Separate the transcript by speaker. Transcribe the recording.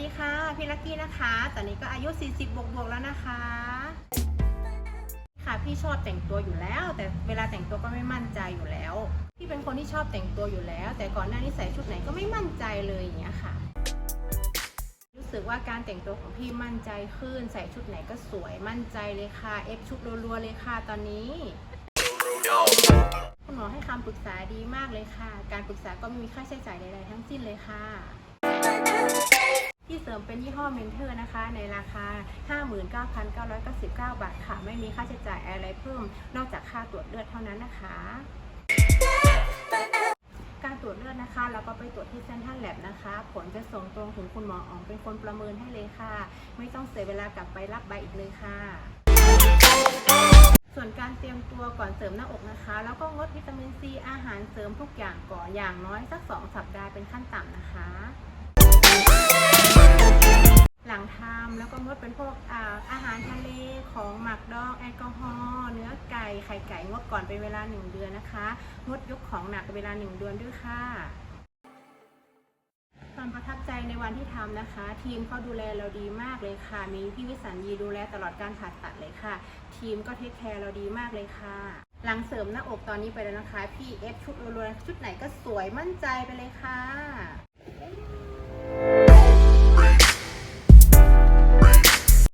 Speaker 1: ดีค่ะ พี่ลักกี้นะคะ ตอนนี้ก็อายุ 40 บวกบวกแล้วนะคะ ค่ะพี่ชอบแต่งตัวอยู่แล้ว แต่เวลาแต่งตัวก็ไม่มั่นใจอยู่แล้ว พี่เป็นคนที่ชอบแต่งตัวอยู่แล้ว แต่ก่อนหน้านี้ใส่ชุดไหนก็ไม่มั่นใจเลยอย่างเงี้ยค่ะ รู้สึกว่าการแต่งตัวของพี่มั่นใจขึ้น ใส่ชุดไหนก็สวยมั่นใจเลยค่ะเอฟชุดรัวๆเลยค่ะตอนนี้คุณหมอให้คำปรึกษาดีมากเลยค่ะ การปรึกษาก็ไม่มีค่าใช้จ่ายใดๆทั้งสิ้นเลยค่ะ ที่เสริมเป็นยี่ห้อเมนเทอร์นะคะ ในราคา 59,999 บาทค่ะ ไม่มีค่าใช้จ่ายอะไรเพิ่ม นอกจากค่าตรวจเลือดเท่านั้นนะคะ การตรวจเลือดนะคะ เราก็ไปตรวจที่เซนทรัลแลบนะคะ ผลจะส่งตรงถึงคุณหมออ๋องเป็นคนประเมินให้เลยค่ะ ไม่ต้องเสียเวลากลับไปรับใบอีกเลยค่ะส่วนการเตรียมตัวก่อนเสริมหน้าอกนะคะ แล้วก็งดวิตามินซีอาหารเสริมทุกอย่างก่อนอย่างน้อยสัก 2 สัปดาห์เป็นขั้นต่ำนะคะำแล้วก็งดเป็นพวกอาอาหารทะเลของหมักดองแอลกอฮอล์เนื้อไก่ไข่ไก่งดก่อนเป็นเวลา 1 เดือนนะคะ งดยกของหนักเป็นเวลา 1 เดือนด้วยค่ะความประทับใจในวันที่ทำนะคะ ทีมเขาดูแลเราดีมากเลยค่ะ มีพี่วิสัญญีดูแลตลอดการผ่าตัดเลยค่ะ ทีมก็เทคแคร์เราดีมากเลยค่ะ หลังเสริมหน้าอกตอนนี้ไปแล้วนะคะ พี่เอฟชุดรัวๆชุดไหนก็สวยมั่นใจไปเลยค่ะ